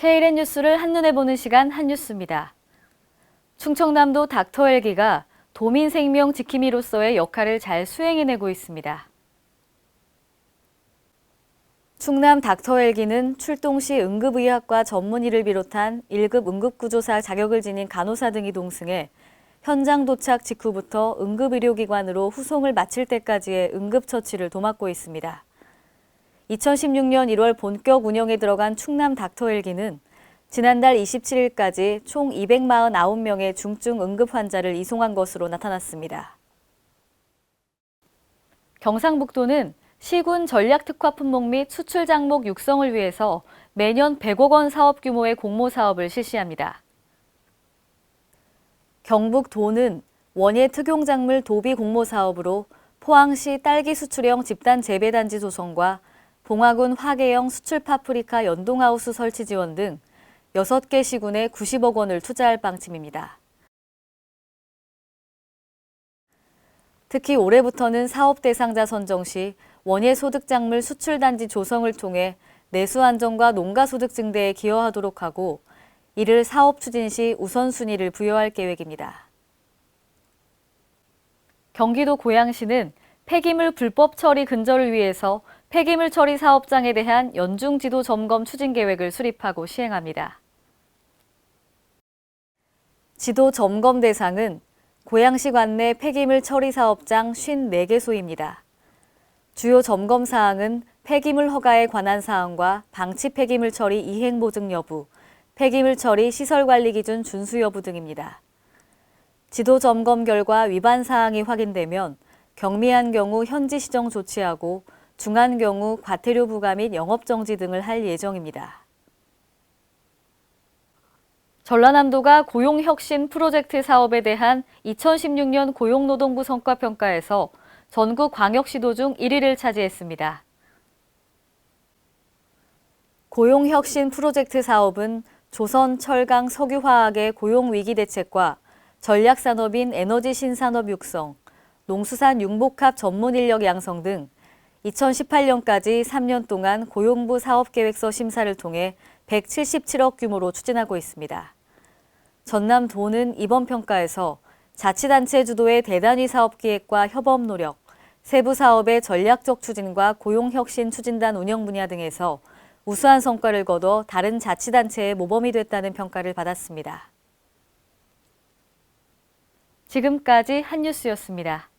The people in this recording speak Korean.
세일의 뉴스를 한눈에 보는 시간 한뉴스입니다. 충청남도 닥터헬기가 도민 생명 지킴이로서의 역할을 잘 수행해내고 있습니다. 충남 닥터헬기는 출동 시 응급의학과 전문의를 비롯한 1급 응급구조사 자격을 지닌 간호사 등이 동승해 현장 도착 직후부터 응급의료기관으로 후송을 마칠 때까지의 응급처치를 도맡고 있습니다. 2016년 1월 본격 운영에 들어간 충남 닥터헬기는 지난달 27일까지 총 249명의 중증 응급 환자를 이송한 것으로 나타났습니다. 경상북도는 시군 전략특화 품목 및 수출 장목 육성을 위해서 매년 100억 원 사업 규모의 공모 사업을 실시합니다. 경북도는 원예 특용작물 도비 공모 사업으로 포항시 딸기 수출형 집단 재배단지 조성과 봉화군 화계형 수출 파프리카 연동하우스 설치 지원 등 6개 시군에 90억 원을 투자할 방침입니다. 특히 올해부터는 사업 대상자 선정 시 원예 소득작물 수출단지 조성을 통해 내수 안정과 농가 소득 증대에 기여하도록 하고 이를 사업 추진 시 우선순위를 부여할 계획입니다. 경기도 고양시는 폐기물 불법 처리 근절을 위해서 폐기물 처리 사업장에 대한 연중 지도 점검 추진 계획을 수립하고 시행합니다. 지도 점검 대상은 고양시 관내 폐기물 처리 사업장 54개소입니다. 주요 점검 사항은 폐기물 허가에 관한 사항과 방치 폐기물 처리 이행 보증 여부, 폐기물 처리 시설 관리 기준 준수 여부 등입니다. 지도 점검 결과 위반 사항이 확인되면 경미한 경우 현지 시정 조치하고 중한 경우 과태료 부과 및 영업 정지 등을 할 예정입니다. 전라남도가 고용혁신 프로젝트 사업에 대한 2016년 고용노동부 성과평가에서 전국 광역시도 중 1위를 차지했습니다. 고용혁신 프로젝트 사업은 조선, 철강, 석유화학의 고용위기 대책과 전략산업인 에너지 신산업 육성, 농수산 융복합 전문 인력 양성 등 2018년까지 3년 동안 고용부 사업계획서 심사를 통해 177억 규모로 추진하고 있습니다. 전남 도는 이번 평가에서 자치단체 주도의 대단위 사업 기획과 협업 노력, 세부 사업의 전략적 추진과 고용혁신 추진단 운영 분야 등에서 우수한 성과를 거둬 다른 자치단체의 모범이 됐다는 평가를 받았습니다. 지금까지 한뉴스였습니다.